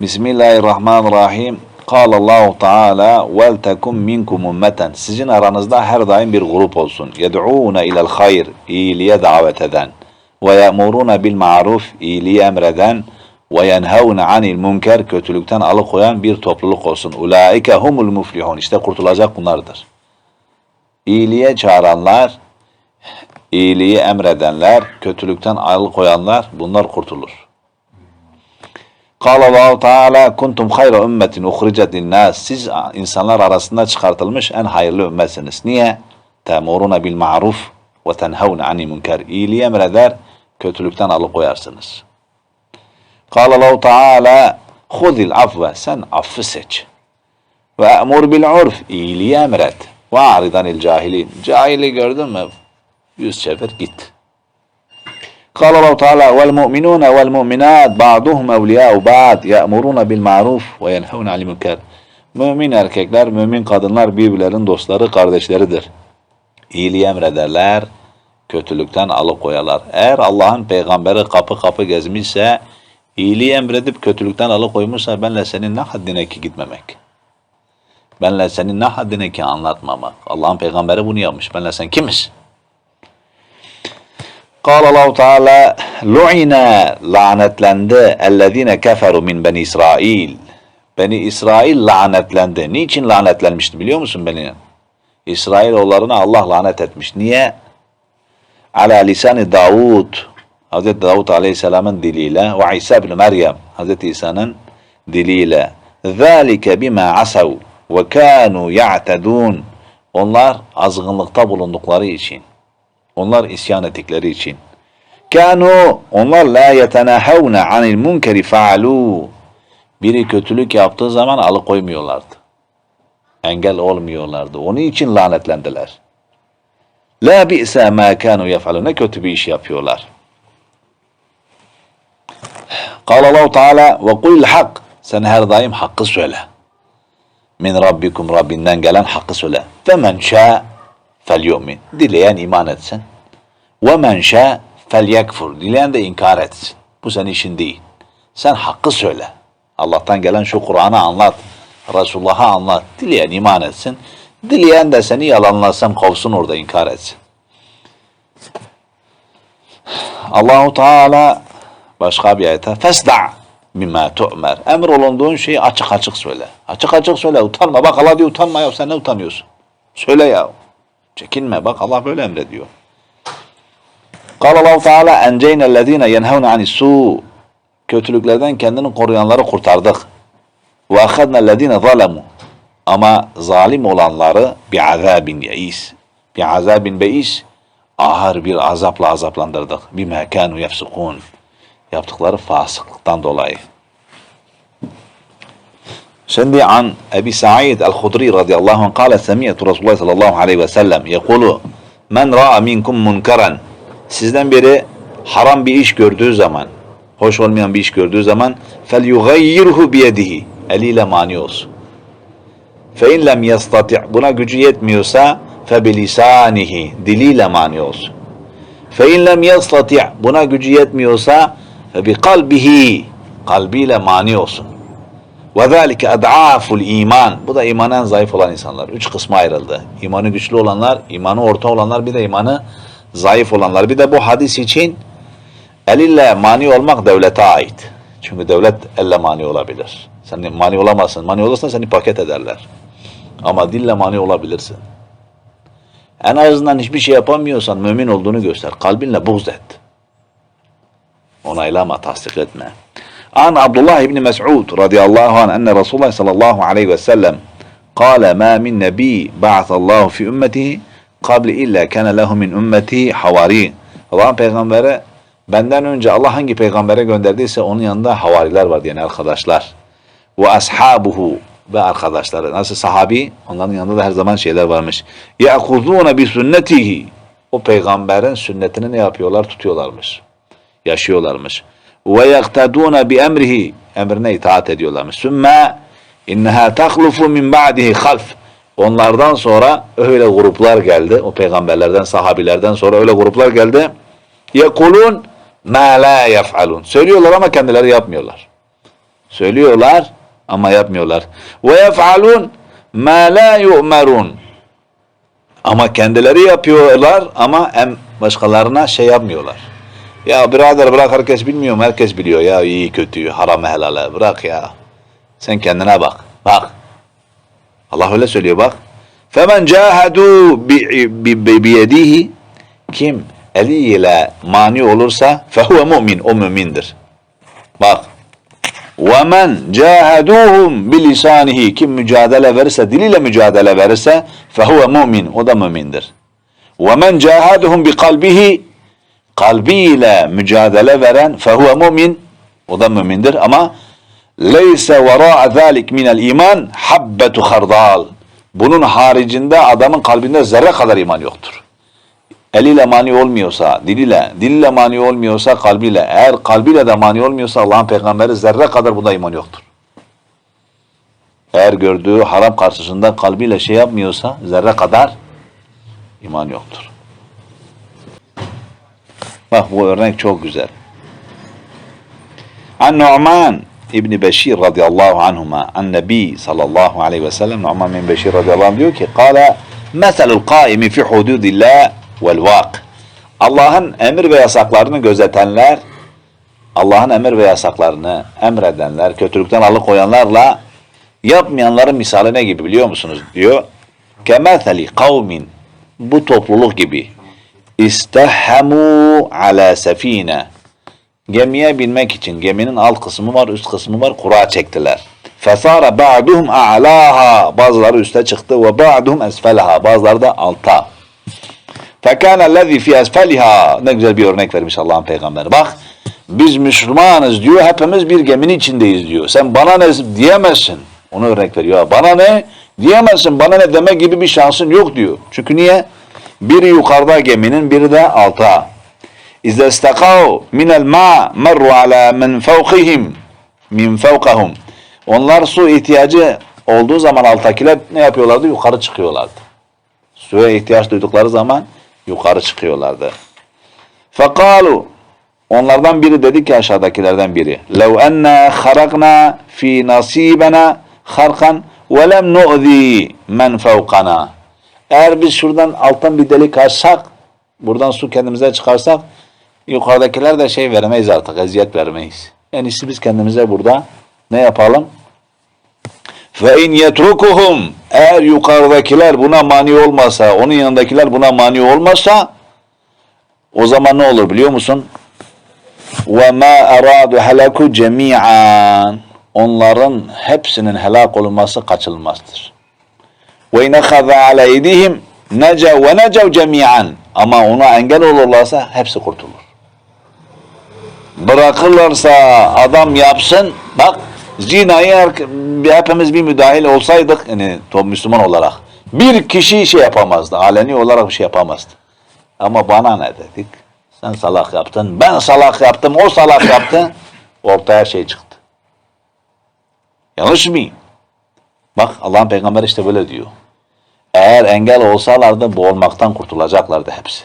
Bismillahirrahmanirrahim. Kâle Allahu Teala vel tekum minkum ummeten. Sizin aranızda her daim bir grup olsun. Yed'ûne ilel hayr. iyiliğe davet eden. Ve ye'murûne bil ma'ruf. iyiliği emreden. Ve yenhevne anil münker. Kötülükten alıkoyan bir topluluk olsun. Ulaike humul muflihun. İşte kurtulacak bunlardır. İyiliğe çağıranlar, iyiliği emredenler, kötülükten alıkoyanlar bunlar kurtulur. قال الله Teala kuntum hayra ümmetin uhricet linnas. Siz insanlar arasında çıkartılmış en hayırlı ümmetsiniz. Niye? Temuruna bil ma'ruf ve tenhavne ani münker. İyiliği emreder, kötülükten alıkoyarsınız. قال الله Teala hudil afve. Sen affı seç. Ve emur bil urf. İyiliği emret. Ve aridanil cahilin. Cahili gördün mü? Yüz çevir git. قال الله تعالى والمؤمنون والمؤمنات بعضهم أولياء بعض يأمرون بالمعروف وينهون عن المنكر Mümin erkekler, mümin kadınlar birbirlerinin dostları, kardeşleridir. İyiliği emrederler, kötülükten alıkoyarlar. Eğer Allah'ın peygamberi kapı kapı gezmişse, iyiliği emredip kötülükten alıkoymuşsa benle senin ne haddine ki gitmemek? Benle senin ne haddine ki anlatmamak? Allah'ın peygamberi bunu yapmış. Benle sen kimiz? قال الله Teala lu'ina lanetlendi ellezine keferu min beni İsrail. Beni İsrail lanetlendi. Niçin lanetlenmişti biliyor musun beni? İsrailoğullarına Allah lanet etmiş. Niye? Ala lisanı Davud. Hz. Davud Aleyhisselam'ın diliyle ve İsa ibn Meryem Hz. İsa'nın diliyle. Zalike bima asav ve kanu ya'tedun. Onlar azgınlıkta bulundukları için. onlar isyan ettikleri için. Kânû onlar la yetenâhevne anil munkeri faalû. Biri kötülük yaptığı zaman alıkoymuyorlardı. Engel olmuyorlardı. Onun için lanetlendiler. La bi'se mâ kânû yef'alûne kötü bir iş yapıyorlar. Kâlallahu Teala ve kulil hak. Sen her daim hakkı söyle. Min Rabbikum Rabbinden gelen hakkı söyle. Femen şâ fel yu'min. Dileyen iman etsin. Men şa felyekfur. Dileyen de inkar etsin. Bu senin işin değil. Sen hakkı söyle. Allah'tan gelen şu Kur'an'ı anlat. Resulullah'a anlat. Dileyen iman etsin. Dileyen de seni yalanlasam kovsun orada inkar etsin. Allahu Teala başka bir ayette fesda mimma tu'mer. Emir olunduğun şeyi açık açık söyle. Açık açık söyle. Utanma. Bak Allah diyor utanma ya. Sen ne utanıyorsun? Söyle ya. Çekinme. Bak Allah böyle emrediyor. Kalallahu Teala enceynellezine yenhevne anissu kötülüklerden kendini koruyanları kurtardık. Ve ahadnellezine zalemu ama zalim olanları bir azabin yeis. Bir azabin beis ağır bir azapla azaplandırdık. Bir mekanu yefsukun. Yaptıkları fasıklıktan dolayı. Şimdi an Ebi Sa'id el-Hudri radıyallahu anh kâle semiyetu Resulullah sallallahu aleyhi ve sellem yekulu men ra'a minkum munkaran sizden biri haram bir iş gördüğü zaman hoş olmayan bir iş gördüğü zaman yugayyirhu biyedihi eliyle mani olsun. İn lem yastati' buna gücü yetmiyorsa bilisanihi diliyle mani olsun. İn lem yastati' buna gücü yetmiyorsa kalbihi kalbiyle mani olsun. Zâlike ed'âful iman. Bu da imanen zayıf olan insanlar. Üç kısma ayrıldı. İmanı güçlü olanlar, imanı orta olanlar, bir de imanı zayıf olanlar. Bir de bu hadis için el ile mani olmak devlete ait. Çünkü devlet elle mani olabilir. Sen mani olamazsın. Mani olursan seni paket ederler. Ama dille mani olabilirsin. En azından hiçbir şey yapamıyorsan mümin olduğunu göster. Kalbinle buğz et. Onaylama, tasdik etme. An Abdullah İbni Mes'ud radıyallahu anh enne Resulullah sallallahu aleyhi ve sellem kâle mâ min nebî ba'atallahu fi ümmetihi kabli illa kana lehu min ümmeti havari. Allah'ın peygamberi benden önce Allah hangi peygambere gönderdiyse onun yanında havariler var yani arkadaşlar. Ve ashabuhu ve arkadaşları. Nasıl sahabi? Onların yanında da her zaman şeyler varmış. Ya'khuzuna bi sünnetihi. O peygamberin sünnetini ne yapıyorlar? Tutuyorlarmış. Yaşıyorlarmış. Ve yaktaduna bi emrihi. Emrine itaat ediyorlarmış. Sümme inneha takhlufu min ba'dihi half. Onlardan sonra öyle gruplar geldi. O peygamberlerden, sahabilerden sonra öyle gruplar geldi. Yekulun ma la yef'alun. Söylüyorlar ama kendileri yapmıyorlar. Söylüyorlar ama yapmıyorlar. Ve yef'alun ma la yu'merun. Ama kendileri yapıyorlar ama em başkalarına şey yapmıyorlar. Ya birader bırak herkes bilmiyor mu? Herkes biliyor ya iyi kötüyü, haram helale. Bırak ya. Sen kendine bak. Bak. Allah öyle söylüyor bak. Femen cahadu bi, bi, bi, biyedihi kim eliyle mani olursa fehuve mu'min. O mümindir. Bak. وَمَنْ جَاهَدُوهُمْ بِلِسَانِهِ Kim mücadele verirse, diliyle mücadele verirse فَهُوَ mu'min. O da mümindir. وَمَنْ جَاهَدُهُمْ بِقَلْبِهِ Kalbiyle mücadele veren فَهُوَ mu'min. O da mümindir ama leyse vera'a zalik minel iman habbetu hardal. Bunun haricinde adamın kalbinde zerre kadar iman yoktur. Eliyle mani olmuyorsa, diliyle, dille mani olmuyorsa kalbiyle, eğer kalbiyle de mani olmuyorsa Allah'ın peygamberi zerre kadar bunda iman yoktur. Eğer gördüğü haram karşısında kalbiyle şey yapmıyorsa zerre kadar iman yoktur. Bak bu örnek çok güzel. An Nu'man İbni Beşir radıyallahu anhuma an Nebi sallallahu aleyhi ve sellem Nu'man bin Beşir radıyallahu anh diyor ki Kale meselul kaimi fi hududillah vel vak. Allah'ın emir ve yasaklarını gözetenler, Allah'ın emir ve yasaklarını emredenler, kötülükten alıkoyanlarla yapmayanların misali ne gibi biliyor musunuz? Diyor. Kemetheli kavmin bu topluluk gibi istahhamu ala sefine Gemiye binmek için geminin alt kısmı var, üst kısmı var. Kura çektiler. Fesara ba'duhum a'laha. Bazıları üste çıktı ve ba'duhum esfelaha. Bazıları da alta. Fekâne lezî fî esfeliha. Ne güzel bir örnek vermiş Allah'ın peygamberi. Bak biz Müslümanız diyor. Hepimiz bir geminin içindeyiz diyor. Sen bana ne diyemezsin. Onu örnek veriyor. Bana ne diyemezsin. Bana ne deme gibi bir şansın yok diyor. Çünkü niye? Biri yukarıda geminin, biri de alta. اِذَا اسْتَقَوْا مِنَ الْمَاءِ مَرُّ عَلَى مِنْ فَوْقِهِمْ مِنْ فَوْقَهُمْ Onlar su ihtiyacı olduğu zaman alttakiler ne yapıyorlardı? Yukarı çıkıyorlardı. Suya ihtiyaç duydukları zaman yukarı çıkıyorlardı. Fekalu onlardan biri dedi ki aşağıdakilerden biri lev enna kharaqna fi nasibena harkan ve lem nu'zi men fevkana eğer biz şuradan alttan bir delik açsak buradan su kendimize çıkarsak yukarıdakiler de şey vermeyiz artık eziyet vermeyiz. En iyisi biz kendimize burada ne yapalım? İn yetrukuhum eğer yukarıdakiler buna mani olmasa, onun yanındakiler buna mani olmasa o zaman ne olur biliyor musun? Ma aradu helaku cemi'an onların hepsinin helak. Ve in akhadha ala eydihim necav ve necav cemi'an ama ona engel olurlarsa hepsi kurtulur. Bırakırlarsa adam yapsın bak zinayı hepimiz bir müdahil olsaydık yani Müslüman olarak bir kişi şey yapamazdı. Aleni olarak bir şey yapamazdı. Ama bana ne dedik? Sen salak yaptın, ben salak yaptım, o salak yaptı. Ortaya şey çıktı. Yanlış mı? Bak Allah'ın peygamberi işte böyle diyor. Eğer engel olsalardı boğulmaktan kurtulacaklardı hepsi.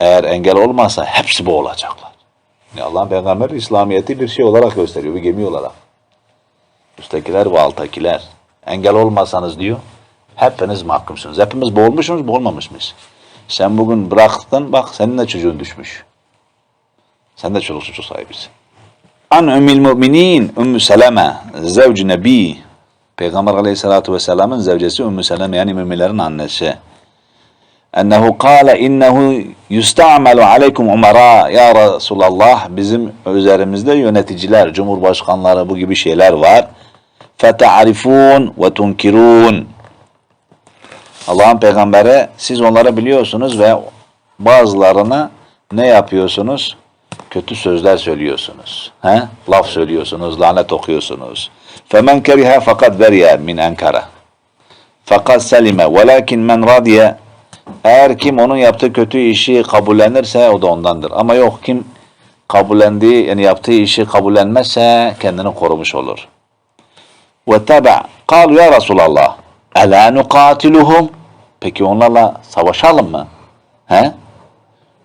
Eğer engel olmazsa hepsi boğulacaklar. Yani Allah'ın peygamberi İslamiyet'i bir şey olarak gösteriyor, bir gemi olarak. Üsttekiler ve alttakiler. Engel olmasanız diyor, hepiniz mahkumsunuz. Hepimiz boğulmuşuz, boğulmamış mıyız? Sen bugün bıraktın, bak senin de çocuğun düşmüş. Sen de çoluk çocuk sahibisin. An ümmül müminin Ümmü Seleme, zevc Nebi, Peygamber aleyhissalatu vesselamın zevcesi Ümmü Seleme yani müminlerin annesi. Ennehu kâle innehu yusta'melu aleykum umara ya Resulallah bizim üzerimizde yöneticiler, cumhurbaşkanları bu gibi şeyler var. Feta'rifun ve tunkirun. Allah'ın peygamberi siz onları biliyorsunuz ve bazılarına ne yapıyorsunuz? Kötü sözler söylüyorsunuz. He? Laf söylüyorsunuz, lanet okuyorsunuz. Femen keriha fakat veriye min enkara. Fakat selime. Velakin men radiye eğer kim onun yaptığı kötü işi kabullenirse o da ondandır. Ama yok kim kabullendiği yani yaptığı işi kabullenmezse kendini korumuş olur. Ve teba. Kalu ya Resulallah. Ela nukatiluhum. Peki onlarla savaşalım mı? He?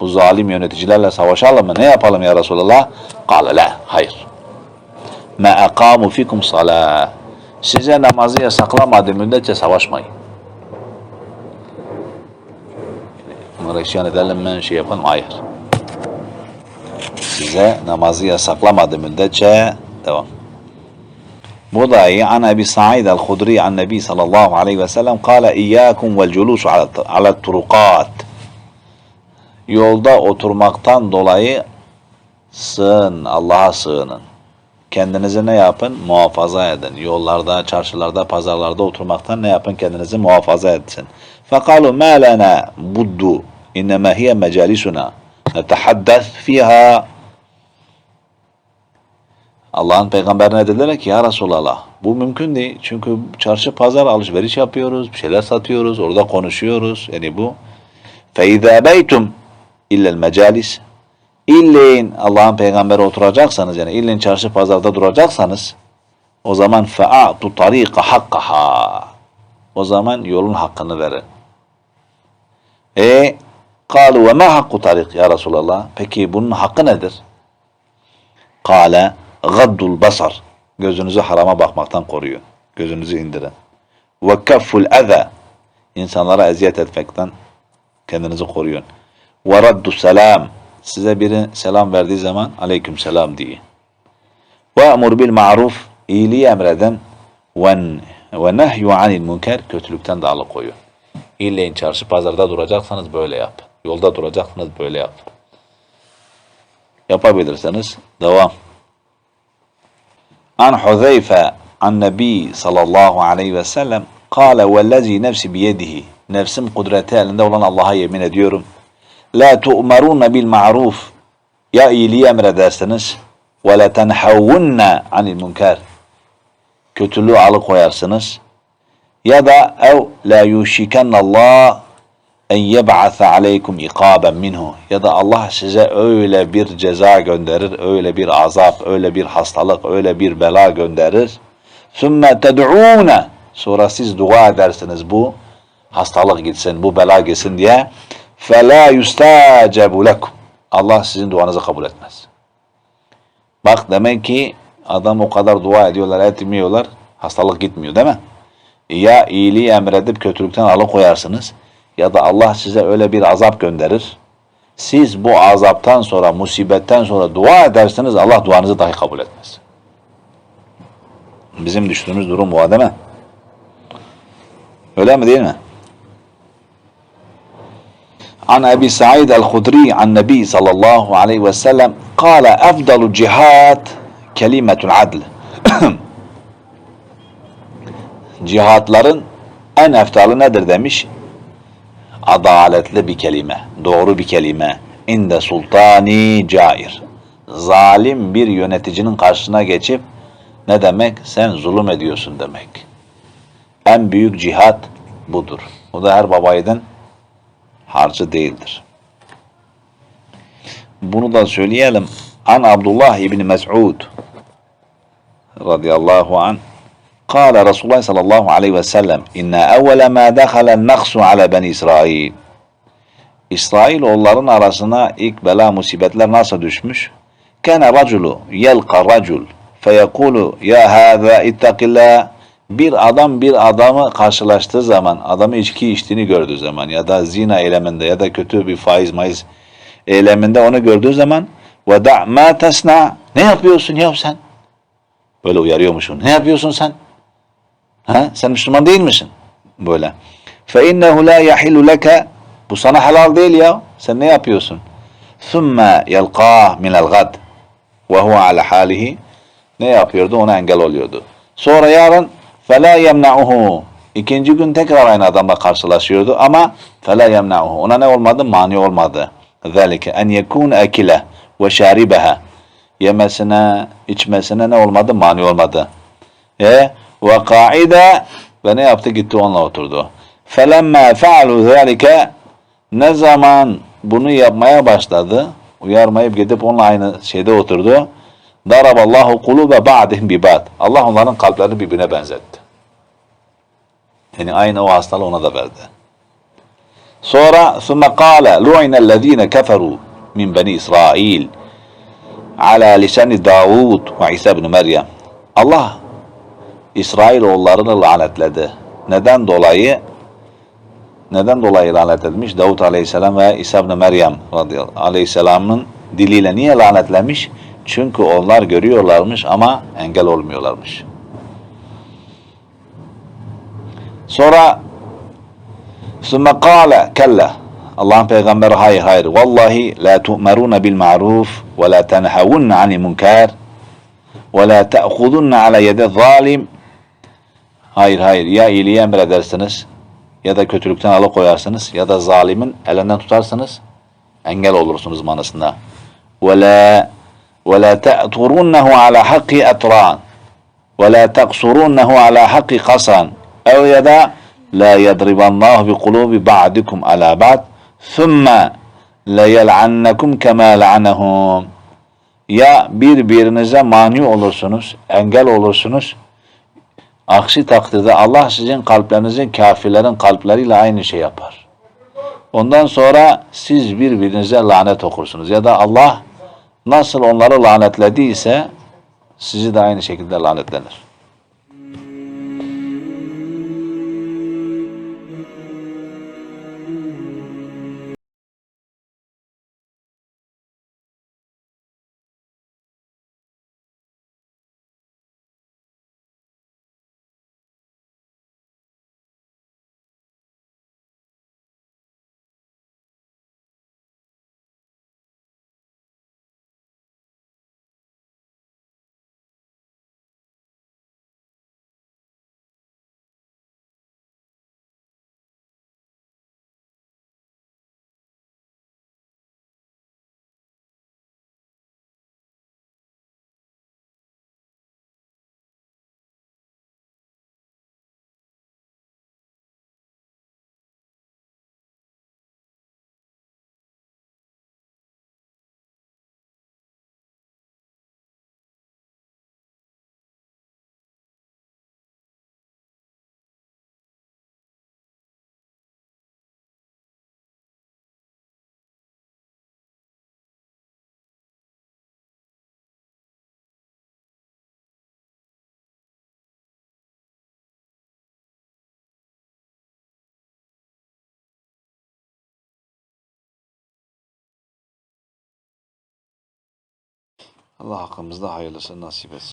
Bu zalim yöneticilerle savaşalım mı? Ne yapalım ya Resulallah? Kale la. Hayır. ma aqamu fikum salah. Size namazı yasaklamadığı müddetçe savaşmayın. Bunlara isyan edelim? Şey yapalım. Hayır. Size namazı yasaklamadığı müddetçe devam. Bu da iyi. An Ebi Sa'id el-Hudri an Nebi sallallahu aleyhi ve sellem kâle iyyâkum vel culusu ala turukat. Yolda oturmaktan dolayı sığın, Allah'a sığının. Kendinizi ne yapın? Muhafaza edin. Yollarda, çarşılarda, pazarlarda oturmaktan ne yapın? Kendinizi muhafaza etsin. Fekalu ma lana buddu innema hiye mecalisuna netehaddes fiha Allah'ın peygamberine dediler ki ya Resulallah bu mümkün değil. Çünkü çarşı pazar alışveriş yapıyoruz, bir şeyler satıyoruz, orada konuşuyoruz. Yani bu. فَاِذَا بَيْتُمْ اِلَّا الْمَجَالِسِ İlleyin Allah'ın peygamberi oturacaksanız yani illeyin çarşı pazarda duracaksanız o zaman فَاَعْتُ طَر۪يقَ حَقَّهَا O zaman yolun hakkını verin. E Kalu ve ma hakku tarik ya Resulallah. Peki bunun hakkı nedir? Kale gaddul basar. Gözünüzü harama bakmaktan koruyun. Gözünüzü indirin. Ve kafful eza. İnsanlara eziyet etmekten kendinizi koruyun. Ve raddu selam. Size biri selam verdiği zaman aleyküm selam diye. Ve emur bil ma'ruf. İyiliği emreden. Ve nehyu anil münker. Kötülükten de alıkoyun. İlleyin çarşı pazarda duracaksanız böyle yapın. Yolda duracaksanız böyle yap. Yapabilirseniz devam. An Huzeyfe an Nebi sallallahu aleyhi ve sellem kâle vellezî nefsi biyedihi nefsim kudreti elinde olan Allah'a yemin ediyorum. La tu'marûne bil ma'ruf ya iyiliği emredersiniz ve la tenhavvunne anil münker kötülüğü alıkoyarsınız ya da ev la yuşikennallah en yeb'ase aleykum ikaben minhu ya da Allah size öyle bir ceza gönderir, öyle bir azap, öyle bir hastalık, öyle bir bela gönderir. Sümme ted'ûne sonra siz dua edersiniz bu hastalık gitsin, bu bela gitsin diye. فَلَا يُسْتَاجَبُ لَكُمْ Allah sizin duanızı kabul etmez. Bak demek ki adam o kadar dua ediyorlar, etmiyorlar, hastalık gitmiyor değil mi? Ya iyiliği emredip kötülükten alıkoyarsınız ya da Allah size öyle bir azap gönderir. Siz bu azaptan sonra, musibetten sonra dua ederseniz Allah duanızı dahi kabul etmez. Bizim düştüğümüz durum bu mi? Öyle mi değil mi? An Ebi Sa'id el-Hudri an Nebi sallallahu aleyhi ve sellem kâle efdalu cihad kelimetul adl. Cihatların en eftalı nedir demiş? Adaletli bir kelime, doğru bir kelime. İnde sultani cair. Zalim bir yöneticinin karşısına geçip ne demek? Sen zulüm ediyorsun demek. En büyük cihat budur. Bu da her babaydın harcı değildir. Bunu da söyleyelim. An Abdullah İbni Mes'ud radıyallahu anh قال رسول الله صلى الله عليه وسلم إن أول ما دخل النقص على بني İsrail İsrail oğulların arasına ilk bela musibetler nasıl düşmüş? Kana raculu yelqa racul feyekulu ya hâzâ ittakillâh bir adam bir adamı karşılaştığı zaman, adamı içki içtiğini gördüğü zaman ya da zina eyleminde ya da kötü bir faiz maiz eyleminde onu gördüğü zaman ve da ma tesna ne yapıyorsun ya sen? Böyle uyarıyormuşsun. Ne yapıyorsun sen? Ha? Sen Müslüman değil misin? Böyle. İnnehu la yahillu leke bu sana helal değil ya. Sen ne yapıyorsun? Yelqah minel gad ve huve ala halihi ne yapıyordu? Ona engel oluyordu. Sonra yarın fela yemna'uhu ikinci gün tekrar aynı adamla karşılaşıyordu ama fela yemna'uhu ona ne olmadı? Mani olmadı. En yekun akile ve şaribeha yemesine, içmesine ne olmadı? Mani olmadı. E ve kaide ve ne yaptı? Gitti onunla oturdu. Felemma fealu zalike ne zaman bunu yapmaya başladı, uyarmayıp gidip onunla aynı şeyde oturdu. Daraballahu kulube ba'dihim bi ba'd. Allah onların kalplerini birbirine benzetti. Yani aynı o hastalığı ona da verdi. Sonra ثم قال لعن الذين كفروا من بني إسرائيل على لسان داوود وعيسى بن مريم Allah İsrailoğullarını lanetledi. Neden dolayı? Neden dolayı lanet etmiş? Davut Aleyhisselam ve İsa ibn Meryem radıyallahu Aleyhisselam'ın diliyle niye lanetlemiş? Çünkü onlar görüyorlarmış ama engel olmuyorlarmış. Sonra ثُمَّ قَالَ كَلَّا Allah'ın peygamberi hayır hayır. Vallahi la tu'meruna bil ma'ruf ve la tenhavunna anil munkar ve la ta'khudunna ala yedi zalim. Hayır hayır. Ya iyiliği emredersiniz ya da kötülükten alıkoyarsınız ya da zalimin elinden tutarsınız engel olursunuz manasında. La ta'turunnehu ala hakki etran ve la taqsurunnehu ala hakki kasan ev ya da yadriballahu bi kulubi ba'dikum ala ba'd thumma la yel'annekum kema la'anehum ya birbirinize mani olursunuz, engel olursunuz. Aksi takdirde Allah sizin kalplerinizi kafirlerin kalpleriyle aynı şey yapar. Ondan sonra siz birbirinize lanet okursunuz. Ya da Allah nasıl onları lanetlediyse sizi de aynı şekilde lanetlenir. Allah hakkımızda hayırlısını nasip etsin.